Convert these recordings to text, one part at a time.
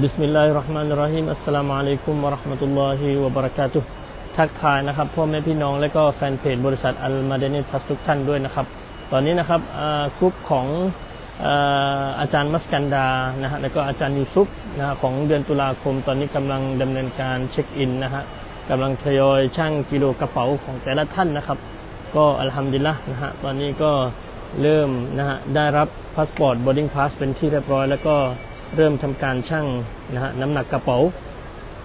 บิสมิลลาฮิรราะห์มานิรราะฮีมอัสสลามุอะลัยกุมวะเราะห์มะตุลลอฮิวะบะเราะกาตุฮ์ทักทายนะครับพ่อแม่พี่น้องและก็แฟนเพจบริษัทอัลมาเดนีพลัสทุกท่านด้วยนะครับ ตอนนี้นะครับกรุ๊ปของอาจารย์มัสกันดานะฮะแล้วก็อาจารย์ยูซุปนะฮะของเดือนตุลาคม ตอนนี้กำลังดำเนินการเช็คอินนะฮะกำลังทยอยช่างกิโลกระเป๋าของแต่ละท่านนะครับ ก็อัลฮัมดุลิลละนะฮะตอนนี้ก็เริ่มนะฮะได้รับพาสปอร์ตบอร์ดิ้งพาสเป็นที่เรียบร้อย แล้วก็ เริ่มทำการชั่งนะฮะน้ำหนักกระเป๋า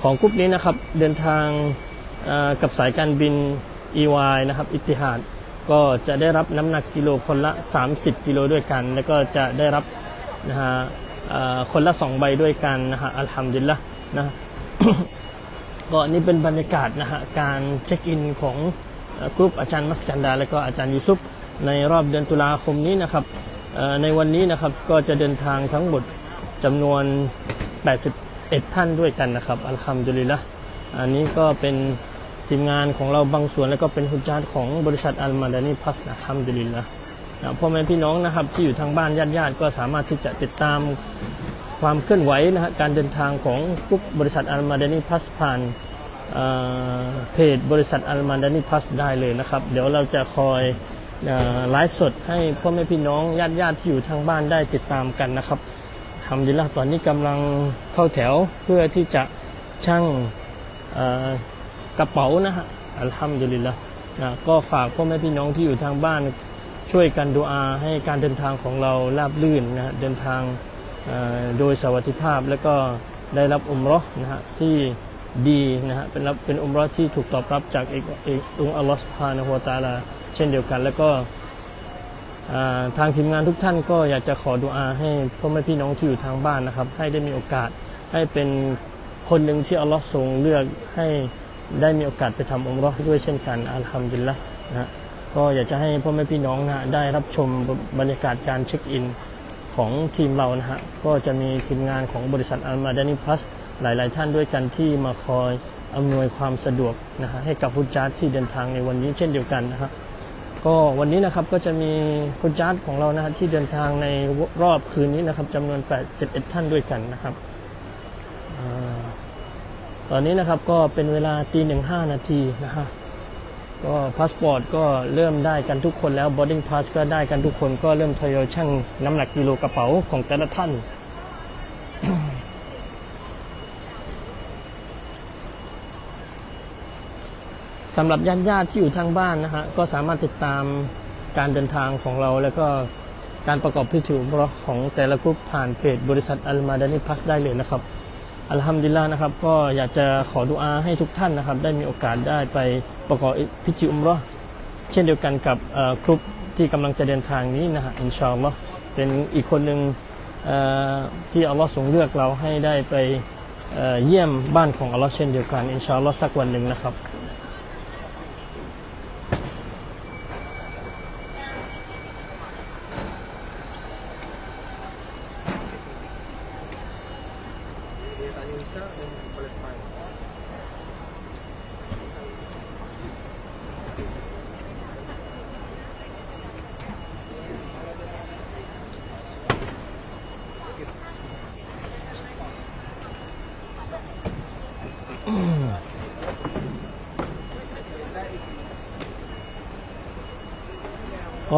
ของกรุ๊ปนี้นะครับ เดินทางกับสายการบิน EY นะครับอิติฮาดก็จะได้รับน้ำหนักกิโลคนละ 30 กิโลด้วยกัน แล้วก็จะได้รับนะฮะอ่อคนละ 2 ใบด้วยกันนะฮะอัลฮัมดุลิละนะก็นี่เป็นบรรยากาศนะฮะการเช็คอินของกรุ๊ปอาจารย์มัสกันดา และก็อาจารย์ยูซุปในรอบเดือนตุลาคมนี้นะครับในวันนี้นะครับก็จะเดินทางทั้งหมด จำนวน 81 ท่านด้วยกันนะครับ อัลฮัมดุลิลละอันนี้ก็เป็นทีมงานของเราบางส่วนแล้วก็เป็นฮุจญาตของบริษัทอัลมาดานีพัสนะอัลฮัมดุลิลละนะพ่อแม่พี่น้องนะครับที่อยู่ทางบ้านญาติๆก็สามารถที่จะติดตามความเคลื่อนไหวนะฮะการเดินทางของกรุ๊ปบริษัทอัลมาดานีพัสผ่านเเพจบริษัทอัลมาดานีพัสได้เลยนะครับ เดี๋ยวเราจะคอยไลฟ์สดให้พ่อแม่พี่น้องญาติญาติที่อยู่ทางบ้านได้ติดตามกันนะครับ ทำดีละตอนนี้กำลังเข้าแถวเพื่อที่จะชั่งกระเป๋านะฮะอัลฮัมดุลิลละนะก็ฝากพ่อแม่พี่น้องที่อยู่ทางบ้านช่วยกันดูอาให้การเดินทางของเราราบรื่นนะฮะเดินทางโดยสวัสดิภาพแล้วก็ได้รับอุมรอนะฮะที่ดีนะฮะเป็นรับเป็นอุมรอที่ถูกตอบรับจากเอกเอกองอัลลอฮฺสุบฮานะฮูวตาลาเช่นเดียวกันแล้วก็ ทางทีมงานทุกท่านก็อยากจะขอดุอาให้พ่อแม่พี่น้องที่อยู่ทางบ้านนะครับ ให้ได้มีโอกาสให้เป็นคนหนึ่งที่อัลลอฮ์ทรงเลือกให้ได้มีโอกาสไปทำอุมเรอด้วยเช่นกันอัลฮัมดุลิลละนะฮะก็อยากจะให้พ่อแม่พี่น้องนะฮะได้รับชมบรรยากาศการเช็คอินของทีมเรานะฮะก็จะมีทีมงานของบริษัทอัลมาดานิพัสหลาย ๆ ท่านด้วยกันที่มาคอยอำนวยความสะดวกนะฮะให้กับพุทธจาร์ที่เดินทางในวันนี้เช่นเดียวกันนะฮะ ก็วันนี้นะครับก็จะมีพุทธจาร์ของเรานะฮะที่เดินทางในรอบคืนนี้นะครับจำนวน 81 ท่านด้วยกันนะครับอตอนนี้นะครับก็เป็นเวลาตีหนึ่งห้านาทีนะฮะก็พาสปอร์ตก็เริ่มได้กันทุกคนแล้ว boarding pass ก็ได้กันทุกคนก็เริ่มทยอยชั่งน้ำหนักกิโลกระเป๋าของแต่ละท่านำหรับญาติญาติที่อยู่ทางบ้านนะฮะก็สามารถติดตามการเดินทางของเรา แล้วก็การประกอบพิธีอุมเราะห์ของแต่ละกรุ๊ปผ่านเพจบริษัทอัลมาดานิพัสได้เลยนะครับ อัลฮัมดุลิลลาห์นะครับ ก็อยากจะขอดุอาให้ทุกท่านนะครับ ได้มีโอกาสได้ไปประกอบพิธีอุมราะห์เช่นเดียวกันกับกรุ๊ปที่กำลังจะเดินทางนี้นะฮะอินชาอัลลอฮ์เป็นอีกคนหนึ่งที่อัลลอฮ์ทรงเลือกเราให้ได้ไปเอ่อเยี่ยมบ้านของอัลลอฮ์เช่นเดียวกันอินชาอัลลอฮ์สักวันหนึ่งนะครับ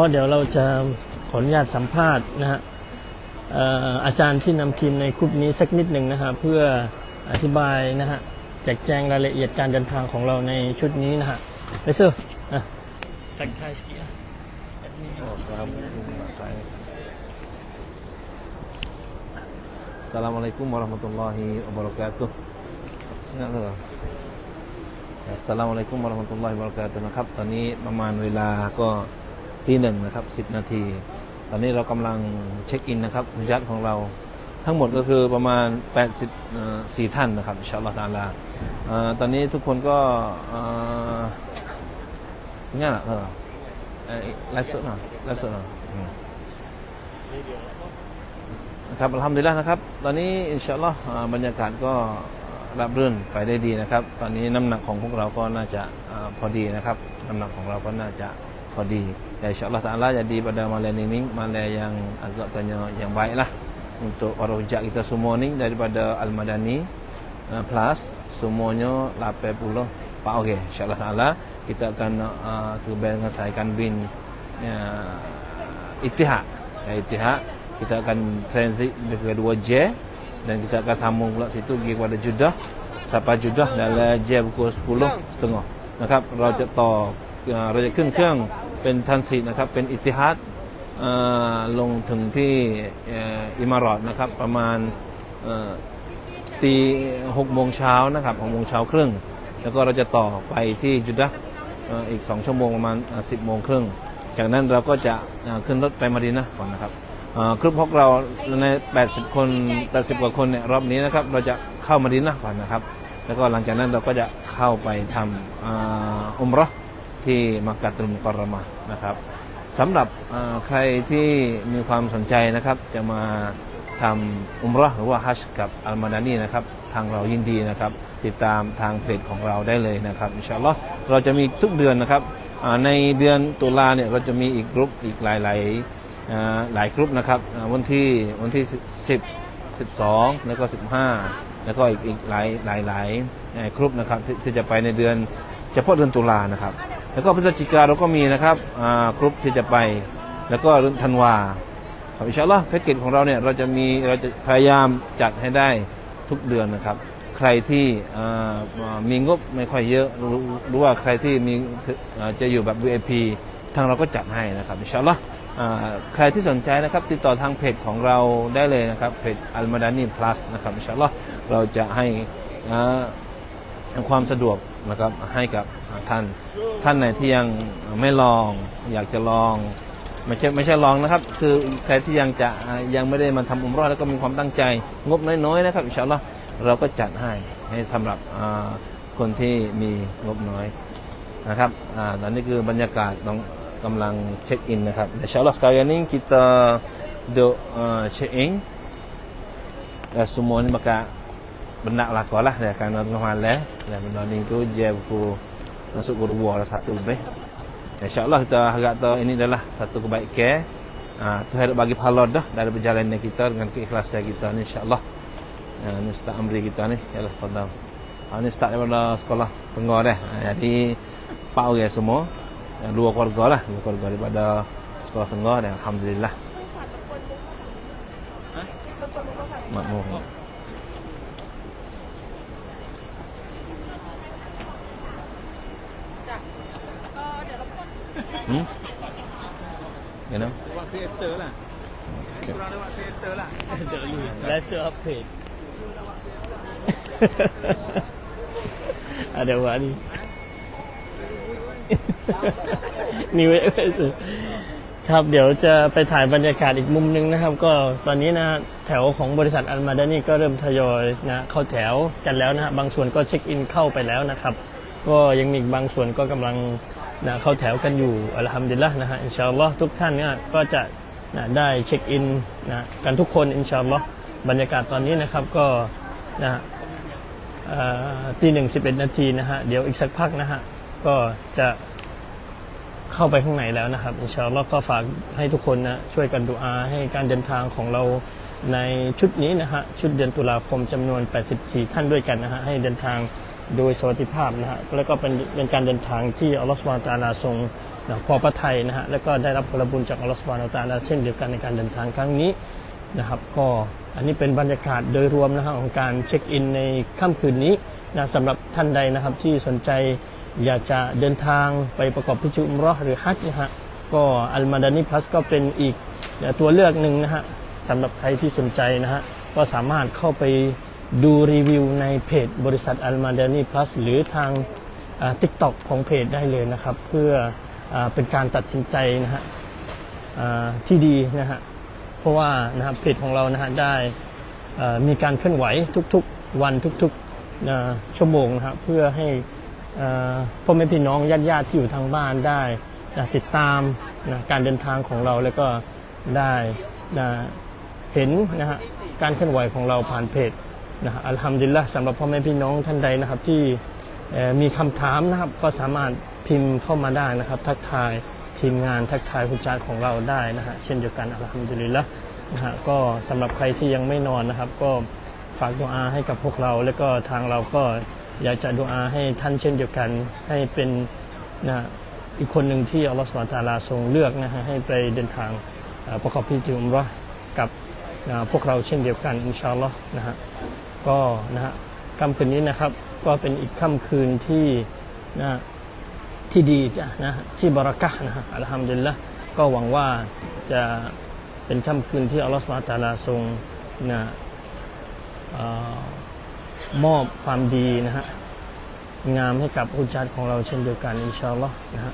ก็เดี๋ยวเราจะขออนุญาตสัมภาษณ์นะฮะอาจารย์ที่นำทีมในกลุ่มนี้สักนิดหนึ่งนะฮะเพื่ออธิบายนะฮะแจกแจงรายละเอียดการเดินทางของเราในชุดนี้นะฮะไปเซอร์อะทักทายสกีอะ Assalamualaikum warahmatullahi wabarakatuh นะเออ Assalamualaikum warahmatullahi wabarakatuh นะครับ ตอนนี้ประมาณเวลาก็ ทีหนึ่งนะครับสิบนาที ตอนนี้เรากำลังเช็คอินนะครับยัดของเราทั้งหมดก็คือประมาณ 84 ท่านนะครับชาอัลลอตาลาเอ่อตอนนี้ทุกคนก็เอ่อเนี่ยแหละเออเอ่อไลฟ์สดหน่อยไลฟ์สดหน่อยนะครับอัลฮัมดุลิลละนะครับ ตอนนี้อินชาอัลลอฮ์บรรยากาศก็รับรื่นไปได้ดีนะครับ ตอนนี้น้ำหนักของพวกเราก็น่าจะอพอดีนะครับ น้ำหนักของเราก็น่าจะ พอดีya insya Allah Ta'ala jadi pada malam ini malam yang agak tanya yang baik lah untuk para hujat kita semua ni daripada Al-Madani uh, Plus semuanya 80 pak orang insyaAllah ta'ala kita akan uh, terbang dengan sahikan bin uh, Itihad ya, Itihad kita akan transit di kedua J dan kita akan sambung pula situ pergi kepada Jeddah sampai Jeddah dalam J pukul 10 setengah นะครับเราจะต่อเอ่อเราจะขึ้นเครื่อง เป็นทันสินะครับ เป็นอิติฮัดลงถึงที่อิมารอตนะครับ ประมาณตีหกโมงเช้านะครับหกโมงเช้าครึ่ง แล้วก็เราจะต่อไปที่จุดะห์เอ่ออีก2ชั่วโมงประมาณสิบโมงครึ่ง จากนั้นเราก็จะขึ้นรถไปมาดีนะก่อนนะครับเอ่อกรุ๊ปพวกเราใน 80 คน 80 กว่าคนเนี่ยรอบนี้นะครับ เราจะเข้ามาดีนะก่อนนะครับ แล้วก็หลังจากนั้นเราก็จะเข้าไปทำอุมราะห์ ที่มักกะตุลมุกรรมะนะครับสำหรับใครที่มีความสนใจนะครับ จะมาทำอุมเราะห์หรือว่าฮัจญ์กับอัลมาดานีนะครับ ทางเรายินดีนะครับ ติดตามทางเพจของเราได้เลยนะครับอินชาอัลลอฮ์เราจะมีทุกเดือนนะครับในเดือนตุลาเนี่ยเราจะมีอีกกลุ่มอีกหลายๆอ่าหลายกลุ่มนะครับวันที่วันที่ 10 12 แล้วก็ 15 แล้วก็อีกอีกหลายหลายหลายกรุ๊ปนะครับที่จะไปในเดือนเฉพาะเดือนตุลานะครับ แล้วก็พฤศจิกาเราก็มีนะครับอ่ากรุ๊ปที่จะไป แล้วก็เดือนธันวาครับอินชาอัลลอฮ์แพ็กเกจของเราเนี่ยเราจะมีเราจะพยายามจัดให้ได้ทุกเดือนนะครับ ใครที่มีงบไม่ค่อยเยอะรือหรือว่าใครที่มีจะอยู่แบบ VIP ทางเราก็จัดให้นะครับอินชาอัลลอฮ์ใครที่สนใจนะครับติดต่อทางเพจของเราได้เลยนะครับเพจอัลมาดานีพลัสนะครับอินชาอัลลอฮ์เราจะให้ ความสะดวกนะครับให้กับท่านท่านไหนที่ยังไม่ลอง อยากจะลองไม่ใช่ไม่ใช่ลองนะครับ คือใครที่ยังจะยังไม่ได้มาทำอุมรอดแล้วก็มีความตั้งใจ งบน้อยๆนะครับอินชาอัลลอฮ์เราก็จัดให้ให้สำหรับคนที่มีงบน้อยนะครับอ่าตอนนี้คือบรรยากาศต้องกำลังเช็คอินนะครับอินชาอัลลอฮ์ sekarang ni kita duk uh, check in dan semua ni bakal benak lakar lah dia akan tengah malam dan benda ni tu je pukul masuk pukul dua lah satu lebih. InsyaAllah kita harap tu ini adalah satu kebaikan. Ha, Tuhan nak bagi pahala dah dari perjalanan kita dengan keikhlasan kita ni insyaAllah. Ha, Ini Ustaz Amri kita ni Ya Allah fadal. Ha, Ini Ustaz daripada sekolah tengah dah ha, Jadi Empat orang semua. Dua keluarga lah Dua keluarga daripada sekolah tengah dan Alhamdulillah. Makmur Hmm? Kenapa? Lewat kereta lah Okay. Kurang lewat kereta lah Rasa apa? Ada awak ni. ni เว้ยครับเดี๋ยวจะไปถ่ายบรรยากาศอีกมุมหนึงนะครับ ก็ตอนนี้นะแถวของบริษัทอัลมาดานี่ก็เริ่มทยอยนะเข้าแถวกันแล้วนะบางส่วนก็เช็คอินเข้าไปแล้วนะครับ ก็ยังมีบางส่วนก็กำลัง นะเข้าแถวกันอยู่อัลฮัมดุลิลละห์นะฮะอินชาอัลลอฮ์ทุกท่านเนี่ยก็จะนะได้เช็คอินนะกันทุกคนอินชาอัลลอฮ์บรรยากาศตอนนี้นะครับก็นะตีหนึ่งสิบเอ็ดนาทีนะฮะเดี๋ยวอีกสักพักนะฮะก็จะเข้าไปข้างในแล้วนะครับอินชาอัลลอฮ์ก็ฝากให้ทุกคนนะช่วยกันดูอาให้การเดินทางของเราในชุดนี้นะฮะชุดเดือนตุลาคมจำนวน 84 ท่านด้วยกันนะฮะให้เดินทาง โดยสวัสดิภาพนะฮะแล้วก็เป็นเป็นการเดินทางที่อัลลอฮฺสุบานตาลาทรงนะพอพระทัยนะฮะแล้วก็ได้รับผลบุญจากอัลลอฮฺสุบานตาลาเช่นเดียวกันในการเดินทางครั้งนี้นะครับก็อันนี้เป็นบรรยากาศโดยรวมนะฮะของการเช็คอินในค่ำคืนนี้นะสำหรับท่านใดนะครับที่สนใจอยากจะเดินทางไปประกอบพิธีอุมรอหรือฮัจญ์นะฮะก็อัลมาดานีพลัสก็เป็นอีกตัวเลือกหนึ่งนะฮะสำหรับใครที่สนใจนะฮะก็สามารถเข้าไป ดูรีวิวในเพจบริษัทอัลมาดานีพลัสหรือทางทิกตอกของเพจได้เลยนะครับ เพื่ออเป็นการตัดสินใจนะฮะที่ดีนะฮะเพราะว่านะครับเพจของเรานะฮะได้มีการเคลื่อนไหวทุกๆวันทุกๆชั่วโมงนะฮะเพื่อให้พ่อแม่พี่น้องญาติๆที่อยู่ทางบ้านได้ติดตามนะการเดินทางของเราแล้วก็ได้นะเห็นนะฮะการเคลื่อนไหวของเราผ่านเพจ นะอัลฮัมดุลิลละสำหรับพ่อแม่พี่น้องท่านใดนะครับ ที่มีคำถามนะครับ ก็สามารถพิมพ์เข้ามาได้นะครับ ทักทายทีมงานทักทายคุณจาร์ของเราได้นะฮะเช่นเดียวกันอัลฮัมดุลิลละนะฮะก็สำหรับใครที่ยังไม่นอนนะครับ ก็ฝากดุอาให้กับพวกเรา แล้วก็ทางเราก็อยากจะดุอาให้ท่านเช่นเดียวกัน ให้เป็นนะอีกคนหนึ่งที่อัลลอฮฺสุบฮานะฮูวะตาลาทรงเลือกนะฮะให้ไปเดินทางประกอบพิธีอุมราะกับพวกเราเช่นเดียวกันอินชาอัลลอฮ์นะฮะ ก็นะฮะค่ำคืนนี้นะครับ ก็เป็นอีกค่ำคืนที่นะที่ดีจ้ะนะที่บรักะนะฮะอัลฮัมดุลิลละก็หวังว่าจะเป็นค่ำคืนที่อัลลอฮฺสุบฮานตะอาลาทรงนะออมอบความดีนะฮะงามให้กับอุจจาของเราเช่นเดียวกันอินชาอัลลอฮ์นะฮะ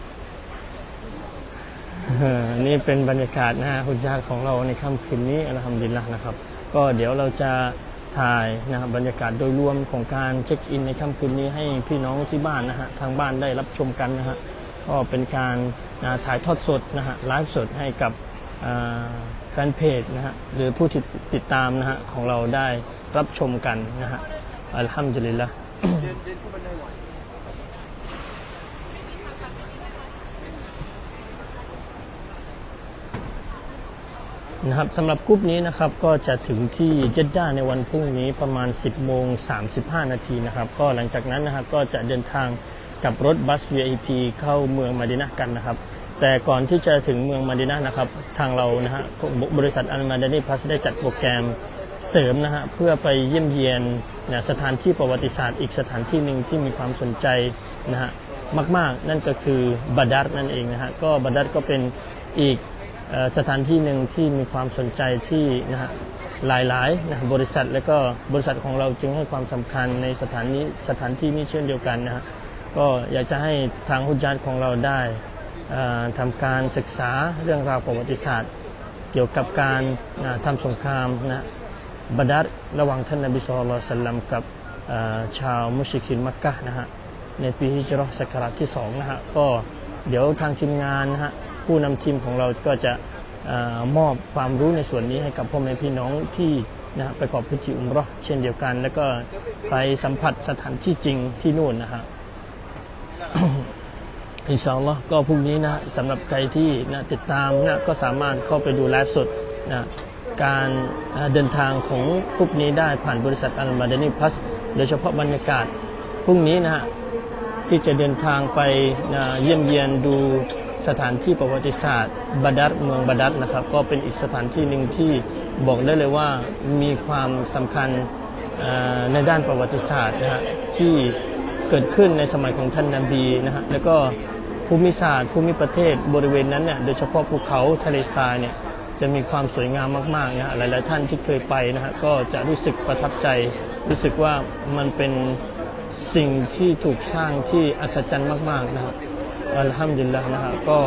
นี่เป็นบรรยากาศนะฮะฮุญญาของเราในค่ำคืนนี้อัลฮัมดุลิลละนะครับ ก็เดี๋ยวเราจะ ถ่ายนะครับบรรยากาศโดยรวมของการเช็คอินในค่ำคืนนี้ให้พี่น้องที่บ้านนะฮะทางบ้านได้รับชมกันนะฮะก็เป็นการนะถ่ายทอดสดนะฮะไลฟ์สดให้กับแฟนเพจนะฮะหรือผู้ที่ติดตามนะฮะของเราได้รับชมกันนะฮะอัลฮัมดุลิลละ นะครับสำหรับกรุ๊ปนี้นะครับก็จะถึงที่เจด้าในวันพรุ่งนี้ประมาณ 10โมง35 นาทีนะครับ ก็หลังจากนั้นนะครับก็จะเดินทางกับรถบัส VIP เข้าเมืองมาดินะกันนะครับ แต่ก่อนที่จะถึงเมืองมาดินะนะครับ ทางเรานะฮะบริษัทอัลมาดานีพัสได้จัดโปรแกรมเสริมนะฮะเพื่อไปเยี่ยมเยียนนะสถานที่ประวัติศาสตร์อีกสถานที่หนึ่งที่มีความสนใจนะฮะมาก ๆ นั่นก็คือบาดัรนั่นเองนะฮะก็บาดัรก็เป็นอีก สถานที่หนึ่งที่มีความสนใจที่นะฮะหลายๆนะบริษัทและก็บริษัทของเราจึงให้ความสำคัญในสถานนี้สถานที่นี้เช่นเดียวกันนะฮะก็อยากจะให้ทางฮุจญาตของเราได้เอ่อทำการศึกษาเรื่องราวประวัติศาสตร์ เกี่ยวกับการนะทำสงครามนะบดัรระหว่างท่านนบีสุลต่านสัลลัมกับชาวมุชิกินมักกะนะฮะในปีฮิจราะห์ศักราชที่สองนะฮะก็เดี๋ยวทางทีมงานนะฮะ ผู้นำทีมของเราก็จะอมอบความรู้ในส่วนนี้ให้กับพ่อแม่พี่น้องที่นะฮะไประกอบพิธีอุมราะห์เช่นเดียวกัน แล้วก็ไปสัมผัสสถานที่จริงที่นู่นนะฮะอินชาอัลลอฮ์ก็พรุ่งนี้นะสำหรับใครที่นะติดตามนะก็สามารถเข้าไปดูไลฟ์สดนะการเดินทางของกลุ่มนี้ได้ผ่านบริษัทอัลมาดานีพลัสโดยเฉพาะบรรยากาศพรุ่งนี้นะฮะที่จะเดินทางไปนะเยี่ยมเยียนดู สถานที่ประวัติศาสตร์บาดัดเมืองบาดัดนะครับ ก็เป็นอีกสถานที่หนึ่งที่บอกได้เลยว่ามีความสำคัญในด้านประวัติศาสตร์นะฮะที่เกิดขึ้นในสมัยของท่านนาบีนะฮะแล้วก็ภูมิศาสตร์ภูมิประเทศบริเวณนั้นเนี่ยโดยเฉพาะภูเขาทะเลทรายเนี่ยจะมีความสวยงามมากๆนะฮะหลายๆท่านที่เคยไปนะฮะก็จะรู้สึกประทับใจ รู้สึกว่ามันเป็นสิ่งที่ถูกสร้างที่อัศจรรย์มากๆนะฮะ อัลฮัมดุลิลละนะฮะก็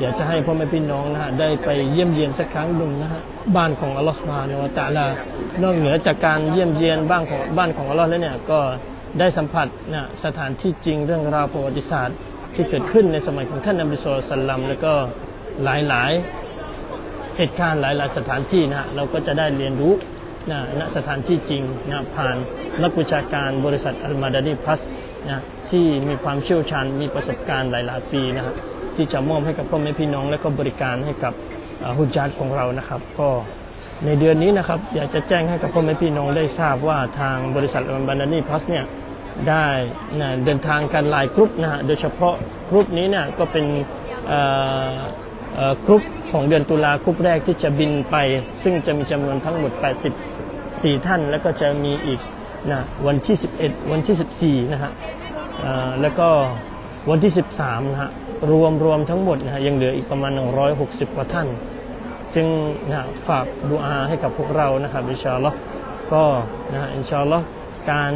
อยากจะให้พ่อแม่พี่น้องนะฮะได้ไปเยี่ยมเยียนสักครั้งหนึ่งนะฮะบ้านของอัลลอฮฺสุบฮานะตะลานอกเหนือจากการเยี่ยมเยียนบ้านของบ้านของอัลลอฮ์แล้วเนี่ยก็ได้สัมผัสนะสถานที่จริงเรื่องราวประวัติศาสตร์ ที่เกิดขึ้นในสมัยของท่านนบีสุลต่านสัลลัมแล้วก็หลายๆเหตุการณ์หลาย ๆ สถานที่นะฮะเราก็จะได้เรียนรู้นะณสถานที่จริงนะผ่านนักวิชาการบริษัทอัลมาดานีพลัส นะที่มีความเชี่ยวชาญมีประสบการณ์หลาย ๆ ปีนะฮะที่จะมอบให้กับพ่อแม่พี่น้อง และก็บริการให้กับเอ่อฮุจญาตของเรานะครับ ก็ในเดือนนี้นะครับอยากจะแจ้งให้กับพ่อแม่พี่น้องได้ทราบว่าทางบริษัทอัลมาดานีพลัสเนี่ยได้นะเดินทางกันหลายกรุ๊ปนะฮะโดยเฉพาะกรุ๊ปนี้เนี่ยก็เป็นกรุ๊ปของเดือนตุลากรุ๊ปแรกที่จะบินไป ซึ่งจะมีจำนวนทั้งหมด 84 ท่าน แล้วก็จะมีอีก นะวันที่ 11 วันที่ 14 นะฮะแล้วก็วันที่ 13 นะฮะ รวมรวมทั้งหมดนะฮะยังเหลืออีกประมาณ 160 กว่าท่าน จึงนะฝากดูอาให้กับพวกเรานะครับอินชาอัลลอฮ์ก็นะฮะอินชาอัลลอฮ์การ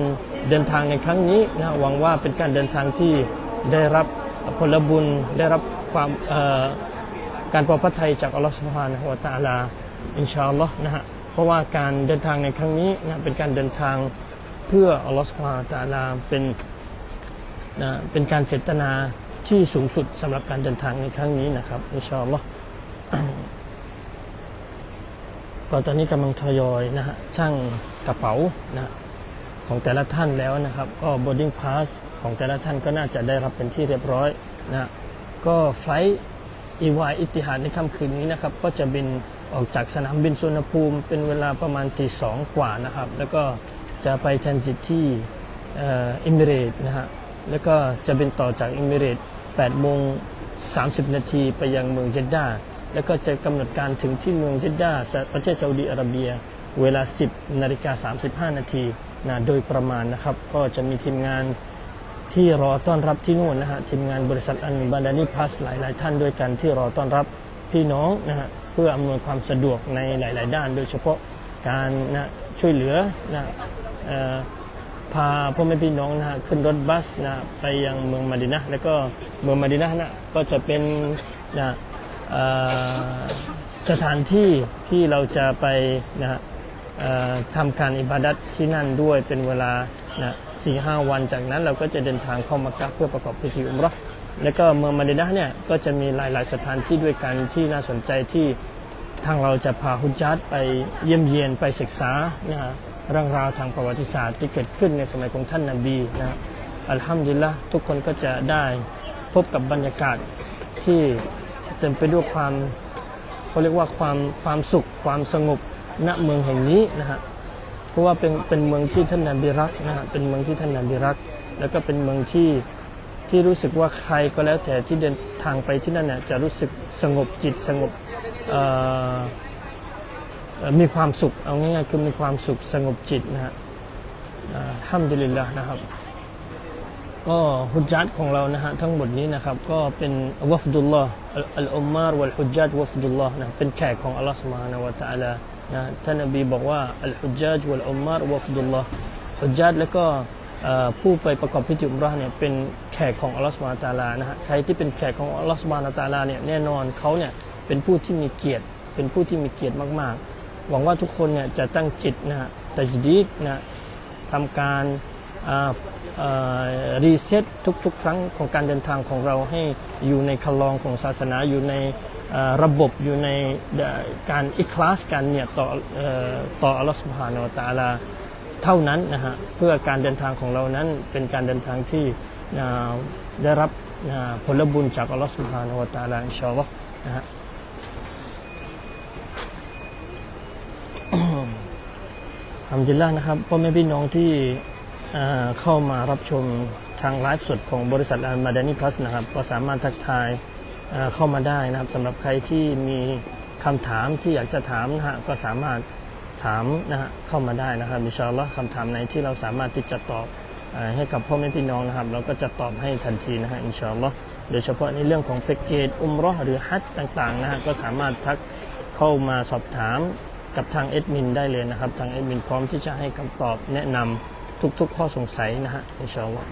เดินทางในครั้งนี้นะหวังว่าเป็นการเดินทางที่ได้รับผลบุญได้รับความการปลอดภัยจากอัลลอฮ์สุบฮานะฮูวะตะอาลาอินชาอัลลอฮ์นะฮะเพราะว่าการเดินทางในครั้งนี้นะเป็นการเดินทาง เพื่ออัลลอฮ์สุบฮาตาลาเป็นนะเป็นการเจตนาที่สูงสุดสำหรับการเดินทางในครั้งนี้นะครับอินชาอัลลอฮ์ก็ตอนนี้กำลังทยอยนะฮะช่างกระเป๋านะของแต่ละท่านแล้วนะครับ ก็ boarding pass ของแต่ละท่านก็น่าจะได้รับเป็นที่เรียบร้อยนะก็ไฟล์อีวายอิติฮาดในค่ำคืนนี้นะครับ ก็จะบินออกจากสนามบินสุวรรณภูมิ เป็นเวลาประมาณตีสองกว่านะครับ แล้วก็ จะไปทันสิตที่เอ่ออิมิเรตนะฮะ แล้วก็จะบินต่อจากอิมิเรต8โมง30 นาทีไปยังเมืองเจดดาแล้วก็จะกำหนดการถึงที่เมืองเจดดาประเทศซาอุดีอาระเบีย เวลา 10นาฬิกา35 นาทีนะโดยประมาณนะครับ ก็จะมีทีมงานที่รอต้อนรับที่นู่นนะฮะ ทีมงานบริษัทอันบาดานีพัสหลาย ๆ ท่านด้วยกันที่รอต้อนรับพี่น้องนะฮะเพื่ออำนวยความสะดวกในหลาย ๆ ด้าน โดยเฉพาะการนะช่วยเหลือนะ พาพ่อแม่พี่น้องนะฮะขึ้นรถบัสนะไปยังเมืองมาดินะแล้วก็เมืองมาดินะนะก็จะเป็นนะสถานที่ที่เราจะไปนะฮะทำการอิบาดัตที่นั่นด้วยเป็นเวลานะสี่ห้าวันจากนั้นเราก็จะเดินทางเข้ามักกะเพื่อประกอบพิธีอุมรห์แล้วก็เมืองมาดินะเนี่ยก็จะมีหลาย ๆ สถานที่ด้วยกันที่น่าสนใจที่ทางเราจะพาฮุจัดไปเยี่ยมเยียนไปศึกษานะฮะ เรื่องราวทางประวัติศาสตร์ที่เกิดขึ้นในสมัยของท่านนาบีนะอัลฮัมดุลิละทุกคนก็จะได้พบกับบรรยากาศที่เต็มไปด้วยความเขาเรียกว่าความความสุขความสงบณเมืองแห่งนี้นะฮะเพราะว่าเป็นเป็นเมืองที่ท่านนบีรักนะฮะเป็นเมืองที่ท่านนบีรัก แล้วก็เป็นเมืองที่ที่รู้สึกว่าใครก็แล้วแต่ที่เดินทางไปที่นั่นเนี่ยจะรู้สึกสงบจิตสงบ มีความสุขเอาง่ายๆคือมีความสุขสงบจิตนะฮะห้ามดิลิลละนะครับ ก็ฮุจจัดของเรานะฮะทั้งหมดนี้นะครับ ก็เป็นวัฟดุลลอฮ์อัลอุมมาร์วัลฮุจจัดวัฟดุลลอฮ์นะเป็นแขกของอัลลอฮ์สุมานะวะตะอัลานะท่านนบีบอกว่าอัลฮุจจัดวัลอุมมาร์วัฟดุลลอฮ์ฮุจจัดแล้วก็ผู้ไปประกอบพิธีอุมรห์เนี่ยเป็นแขกของอัลลอฮ์สุบานตาลานะฮะใครที่เป็นแขกของอัลลอฮ์สุบานตาลาเนี่ยแน่นอนเขาเนี่ยเป็นผู้ที่มีเกียรติ เป็นผู้ที่มีเกียรติมากๆ หวังว่าทุกคนเนี่ยจะตั้งจิตนะฮะตัจดีดนะทำการรีเซ็ตทุกๆ ครั้งของการเดินทางของเราให้อยู่ในคลองของศาสนาอยู่ในระบบอยู่ในการอิคลาสกันเนี่ยต่อต่ออัลลอฮฺสุบฮานาอัลตาลาเท่านั้นนะฮะเพื่อการเดินทางของเรานั้นเป็นการเดินทางที่ได้รับผลบุญจากอัลลอฮฺสุบฮานาอัลตาลาอินชาอัลลอฮ์นะฮะ ทำจิลล่านะครับพ่อแม่พี่น้องที่เข้ามารับชมทางไลฟ์สดของบริษัทอัลมาดานีพลัสนะครับ ก็สามารถทักทายเเข้ามาได้นะครับสำหรับใครที่มีคำถามที่อยากจะถามนะฮะก็สามารถถามนะฮะเข้ามาได้นะครับอิชาอัลลอฮ์คำถามไหนที่เราสามารถที่จะตอบเอ่อให้กับพ่อแม่พี่น้องนะครับ เราก็จะตอบให้ทันทีนะฮะอินชาอัลลอฮ์โดยเฉพาะในเรื่องของแพ็กเกจอุมราะห์หรือฮัจญ์ต่างๆนะฮะก็สามารถทักเข้ามาสอบถาม กับทางเอดมินได้เลยนะครับ ทางเอดมินพร้อมที่จะให้คำตอบแนะนำทุกๆข้อสงสัยนะฮะอินชาอัลลอฮ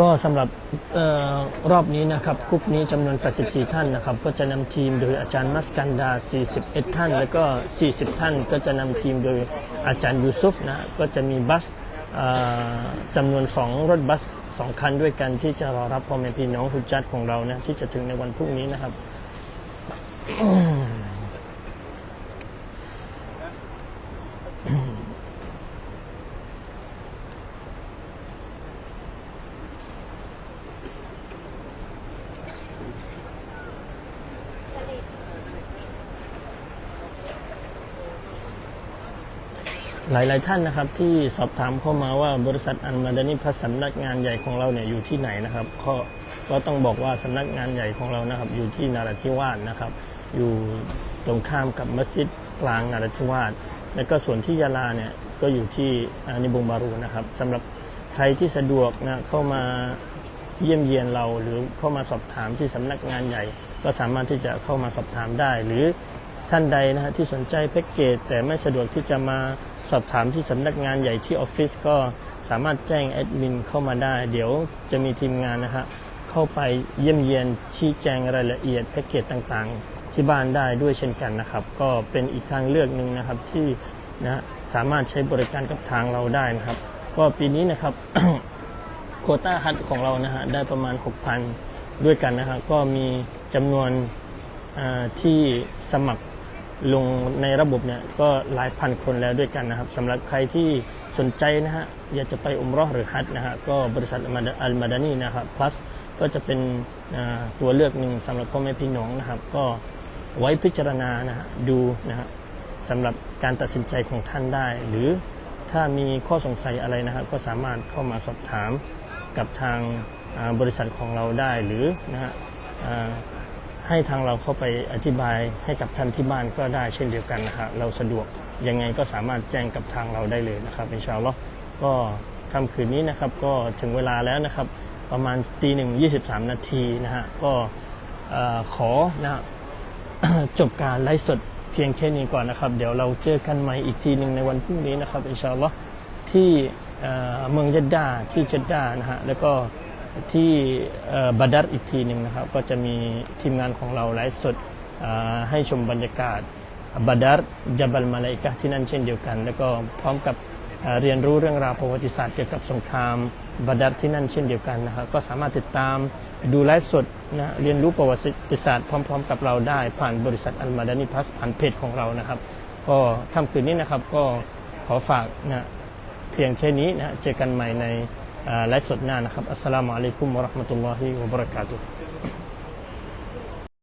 ก็สำหรับออรอบนี้นะครับกรุ๊ปนี้จำนวน 84 ท่านนะครับ ก็จะนำทีมโดยอาจารย์มัสกันดา 41 ท่าน แล้วก็ 40 ท่าน ก็จะนำทีมโดยอาจารย์ยูซุฟนะก็จะมีบัส จำนวน 2 รถบัส 2 คันด้วยกันที่จะรอรับพ่อแม่พี่น้องฮุณจัดของเรานะที่จะถึงในวันพรุ่งนี้นะครับ หลาย ๆ ท่านนะครับที่สอบถามเข้ามาว่าบริษัทอันมาดานิพัสสำนักงานใหญ่ของเราเนี่ยอยู่ที่ไหนนะครับก็ก็ต้องบอกว่าสำนักงานใหญ่ของเรานะครับ อยู่ที่นาราธิวาสนะครับ อยู่ตรงข้ามกับมัสยิดกลางนาราธิวาสและก็ส่วนที่ยาลาเนี่ยก็อยู่ที่อานิบงบารูนะครับสำหรับใครที่สะดวกนะเข้ามาเยี่ยมเยียนเราหรือเข้ามาสอบถามที่สำนักงานใหญ่ ก็สามารถที่จะเข้ามาสอบถามได้ หรือท่านใดนะฮะที่สนใจแพ็กเกจแต่ไม่สะดวกที่จะมา สอบถามที่สำนักงานใหญ่ที่ออฟฟิศก็สามารถแจ้งแอดมินเข้ามาได้ เดี๋ยวจะมีทีมงานนะฮะเข้าไปเยี่ยมเยียนชี้แจงรายละเอียดแพ็กเกจต่างๆ ที่บ้านได้ด้วยเช่นกันนะครับ ก็เป็นอีกทางเลือกหนึ่งนะครับที่นะสามารถใช้บริการกับทางเราได้นะครับ ก็ปีนี้นะครับโคต้าฮัทของเรานะฮะได้ประมาณ 6,000 ด้วยกันนะครับก็มีจำนวนที่สมัคร ลงในระบบเนี่ยก็หลายพันคนแล้วด้วยกันนะครับสำหรับใครที่สนใจนะฮะอยากจะไปอุมรอหรือฮัจญ์นะฮะก็บริษัทอัลมาดานีนะครับ plus ก็จะเป็นตัวเลือกหนึ่งสำหรับพ่อแม่พี่น้องนะครับ ก็ไว้พิจารณานะฮะดูนะฮะสำหรับการตัดสินใจของท่านได้ หรือถ้ามีข้อสงสัยอะไรนะฮะก็สามารถเข้ามาสอบถามกับทางบริษัทของเราได้หรือนะฮะ ให้ทางเราเข้าไปอธิบายให้กับท่านที่บ้านก็ได้เช่นเดียวกันนะครับเราสะดวกยังไงก็สามารถแจ้งกับทางเราได้เลยนะครับอินชาอัลลอฮ์ก็ค่ำคืนนี้นะครับก็ถึงเวลาแล้วนะครับ ประมาณตีหนึ่งยี่สิบสามนาทีนะฮะก็ขอนะจบการไลฟ์สดเพียงแค่นี้ก่อนนะครับ เดี๋ยวเราเจอกันใหม่อีกทีหนึ่งในวันพรุ่งนี้นะครับอินชาอัลลอฮ์ที่เมืองเจดดาที่เจดดานะฮะแล้วก็ ที่บาดัรอีกทีหนึ่งนะครับ ก็จะมีทีมงานของเราไลฟ์สดให้ชมบรรยากาศบาดัรจับัลมาลาอิกะที่นั่นเช่นเดียวกัน แล้วก็พร้อมกับเรียนรู้เรื่องราวประวัติศาสตร์เกี่ยวกับสงครามบาดัรที่นั่นเช่นเดียวกันนะครับก็สามารถติดตามดูไลฟ์สดนะเรียนรู้ประวัติศาสตร์พร้อม ๆ กับเราได้ผ่านบริษัทอัลมาดานีพัสผ่านเพจของเรานะครับ ก็ค่ำคืนนี้นะครับก็ขอฝากนะเพียงแค่นี้นะเจอกันใหม่ใน ไลฟ์สดหน้านะครับอัสสลามุอะลัยกุมวะเราะห์มะตุลลอฮิวะบะเราะกาตุฮ์